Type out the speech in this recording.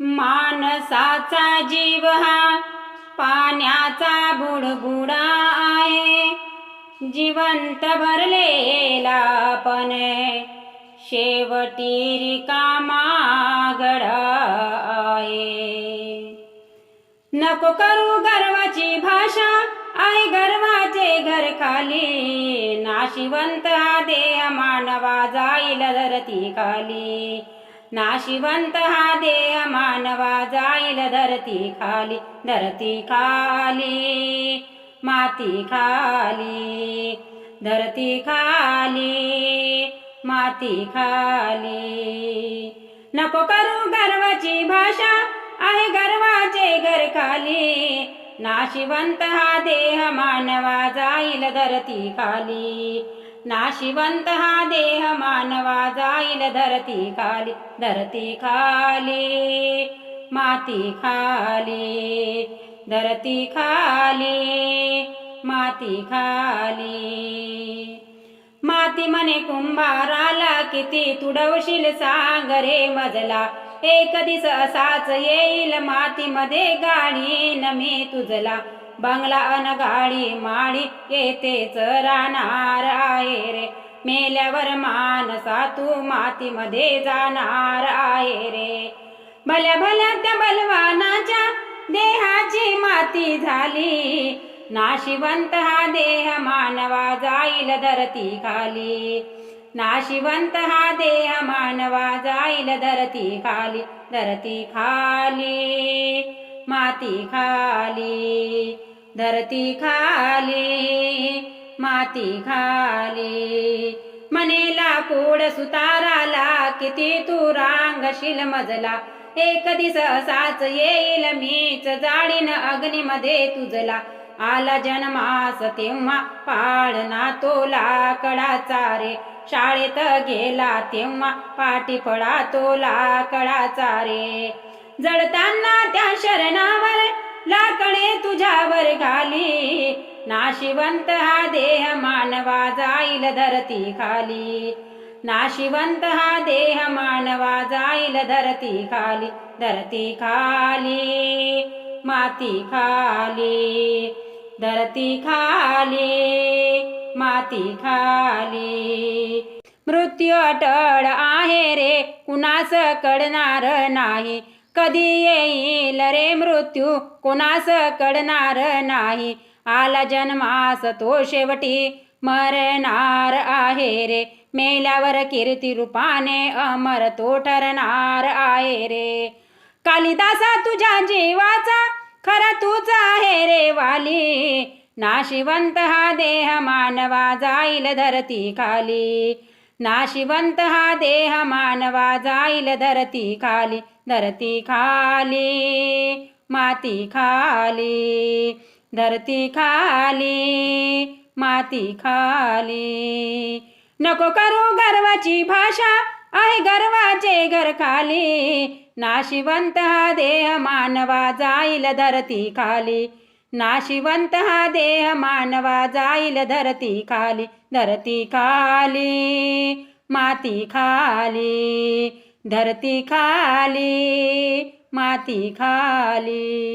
मानसाचा जीव हा पाण्याचा बुडबुडा आहे. जिवंत भरलेला पण शेवटी रिकामा गडा आहे. नको करू गर्वाची भाषा आहे गर्वाचे घर खाली. नाशिवंत हा देह मानवा जाईल धरती खाली. नाशिवंत हा देह मानवा जाईल धरती खाली धरती खाली माती खाली धरती खाली माती खाली. नको करू गर्वाची भाषा आहे गर्वाचे घर खाली. नाशिवंत हा देह मानवा जाईल धरती खाली. नाशिवंत हा देह मानवा जाईल धरती खाली धरती खाली माती खाली धरती खाली माती खाली. माती मने कुंभाराला किती तुडवशील सांग रे मजला एक दिस असाच येईल मातीमध्ये गाडी न मी तुझला. बंगला अनगाळी माळी माडी येतेच राहणार आहे रे. मेल्यावर मानसा तू मातीमध्ये जाणार आहे रे. भल्या भल्या त्या बलवानाच्या देहाची माती झाली. नाशिवंत हा देह मानवा जाईल धरती खाली. नाशिवंत हा देह मानवा जाईल धरती खाली धरती खाली माती खाली. धरती खाली माती खाली. मनेला कोड सुताराला किती तू रांगशील मजला एक दिस असाच येईल मीच जाडीन अग्नीमध्ये तुझला आला जन्मास तेव्हा पाळणा तोला लाकडाचा रे. शाळेत गेला तेव्हा पाठी पडा तोला कडाचा रे. जळताना त्या शरणावर लाकडे तुझ्यावर घाली. नाशिवंत हा देह मानवा जाईल धरती खाली. नाशिवंत हा देह मानवा जाईल धरती खाली. धरती खाली माती खाली. धरती खाली माती खाली. मृत्यू अटळ आहे रे कुणास कळणार नाही. कधी येईल रे मृत्यू? कुणास कळणार नाही. आला जन्मास तो शेवटी मरणार आहे रे. मेल्यावर कीर्ती रूपाने अमर तो ठरणार आहे रे. कालिदासा तुझ्या जीवाचा खरा तूच आहे रे वाली. नाशिवंत हा देह मानवा जाईल धरती खाली. नाशिवंत हा देह मानवा जाईल धरती खाली. धरती खाली माती खाली. धरती खाली माती खाली. नको करू गर्वाची भाषा आहे गर्वाचे घर खाली. नाशिवंत हा देह मानवा जाईल धरती खाली. नाशिवंत हा देह मानवा जाईल धरती खाली. धरती खाली माती खाली. धरती खाली माती खाली.